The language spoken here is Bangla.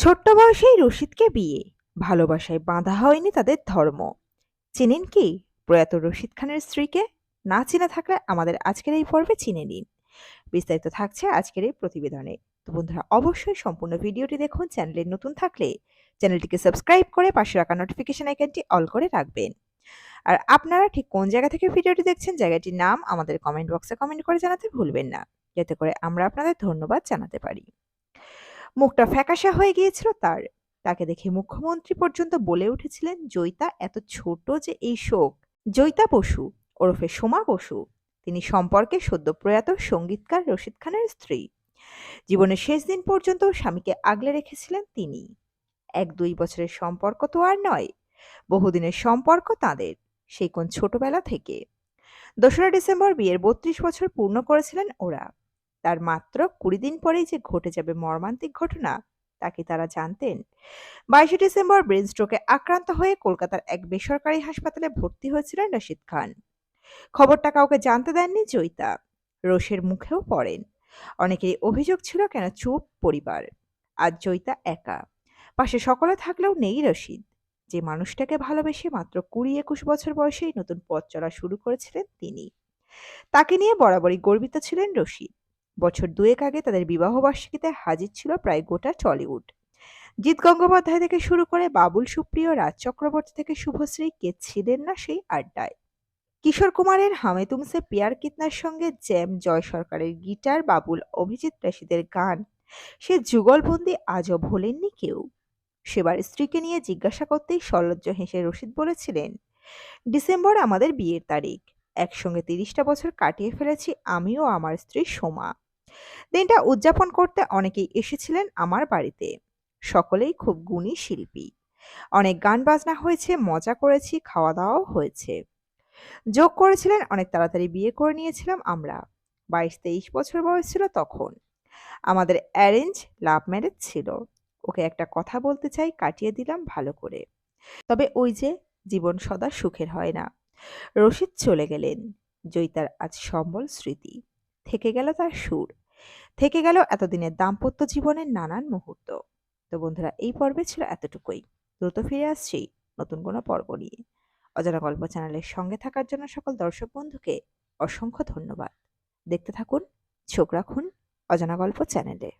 ছোট্ট বয়সেই রশিদকে বিয়ে। ভালোবাসায় বাঁধা হয়নি তাদের ধর্ম। চেনেন কি প্রয়াত রশিদ খানের স্ত্রীকে? না চেনা থাকলে আমাদের আজকের এই পর্বে চিনে নিন। বিস্তারিত থাকছে আজকের এই প্রতিবেদনে। তো বন্ধুরা, অবশ্যই সম্পূর্ণ ভিডিওটি দেখুন, চ্যানেলে নতুন থাকলে চ্যানেলটিকে সাবস্ক্রাইব করে পাশে রাখা নোটিফিকেশন আইকনটি অল করে রাখবেন। আর আপনারা ঠিক কোন জায়গা থেকে ভিডিওটি দেখছেন, জায়গাটির নাম আমাদের কমেন্ট বক্সে কমেন্ট করে জানাতে ভুলবেন না। যাতে করে আমরা আপনাদের ধন্যবাদ জানাতে পারি। মুখটা ফ্যাকাশে হয়ে গিয়েছিল তার। তাকে দেখে মুখ্যমন্ত্রী পর্যন্ত বলে উঠেছিলেন, জয়িতা এত ছোট যে এই শোক। জয়িতা বসু, ওরফে সোমা বসু, তিনি সম্পর্কে সদ্য প্রয়াত সঙ্গীতকার রশিদ খানের স্ত্রী। জীবনের শেষ দিন পর্যন্ত স্বামীকে আগলে রেখেছিলেন তিনি। এক দুই বছরের সম্পর্ক তো আর নয়, বহুদিনের সম্পর্ক তাদের, সেই কোন ছোটবেলা থেকে। দোসরা ডিসেম্বর বিয়ের বত্রিশ বছর পূর্ণ করেছিলেন ওরা। তার মাত্র কুড়ি দিন পরেই যে ঘটে যাবে মর্মান্তিক ঘটনা, তা কি তারা জানতেন? বাইশে ডিসেম্বর ব্রেন স্ট্রোকে আক্রান্ত হয়ে কলকাতার এক বেসরকারি হাসপাতালে ভর্তি হয়েছিলেন রশিদ খান। খবরটা কাউকে জানতে দেননি জয়িতা। রোষের মুখেও পড়েন। অনেকেরই অভিযোগ ছিল কেন চুপ পরিবার। আজ জয়িতা একা। পাশে সকলে থাকলেও নেই রশিদ। যে মানুষটাকে ভালোবেসে মাত্র কুড়ি একুশ বছর বয়সেই নতুন পথ চলা শুরু করেছিলেন তিনি। তাকে নিয়ে বরাবরই গর্বিত ছিলেন রশিদ। বছর দুয়েক আগে তাদের বিবাহবার্ষিকীতে হাজির ছিল প্রায় গোটা টলিউড। জিৎ গঙ্গোপাধ্যায় থেকে শুরু করে বাবুল সুপ্রিয়, রাজ চক্রবর্তী থেকে শুভশ্রী, কে ছিলেন না সেই আড্ডায়। কিশোর কুমারের হামে তুমসে পিয়ার কিতনার সঙ্গে জ্যাম জয় সরকারের গিটার, বাবুল অভিজিৎ রাশিদের গান। সে যুগলবন্দি আজও ভোলেননি কেউ। সেবার স্ত্রীকে নিয়ে জিজ্ঞাসা করতেই সলজ্জ হেসে রশিদ বলেছিলেন, ডিসেম্বর আমাদের বিয়ের তারিখ। একসঙ্গে তিরিশটা বছর কাটিয়ে ফেলেছি, আমিও আমার স্ত্রী সোমা। দিনটা উদযাপন করতে অনেকেই এসেছিলেন আমার বাড়িতে। সকলেই খুব গুণী শিল্পী। অনেক গান বাজনা হয়েছে, মজা করেছি খাওয়া দাওয়াও হয়েছে। যোগ করেছিলেন, অনেক তাড়াতাড়ি বিয়ে করে নিয়েছিলাম আমরা। বাইশ তেইশ বছর বয়স ছিল তখন। আমাদের অ্যারেঞ্জ লাভ ম্যারেজ ছিল। ওকে একটা কথা বলতে চাই, কাটিয়ে দিলাম ভালো করে। তবে ওই যে, জীবন সদা সুখের হয় না। রশিদ চলে গেলেন, জয়িতার আজ সম্বল স্মৃতি। থেকে গেল তার সুর। থেকে গেল এতদিনের দাম্পত্য জীবনের নানান মুহূর্ত। তো বন্ধুরা, এই পর্বে ছিল এতটুকুই। দ্রুত ফিরে আসছি নতুন কোনো পর্ব নিয়ে। অজানা গল্প চ্যানেলের সঙ্গে থাকার জন্য সকল দর্শক বন্ধুকে অসংখ্য ধন্যবাদ। দেখতে থাকুন ছোক রাখুন অজানা গল্প চ্যানেলে।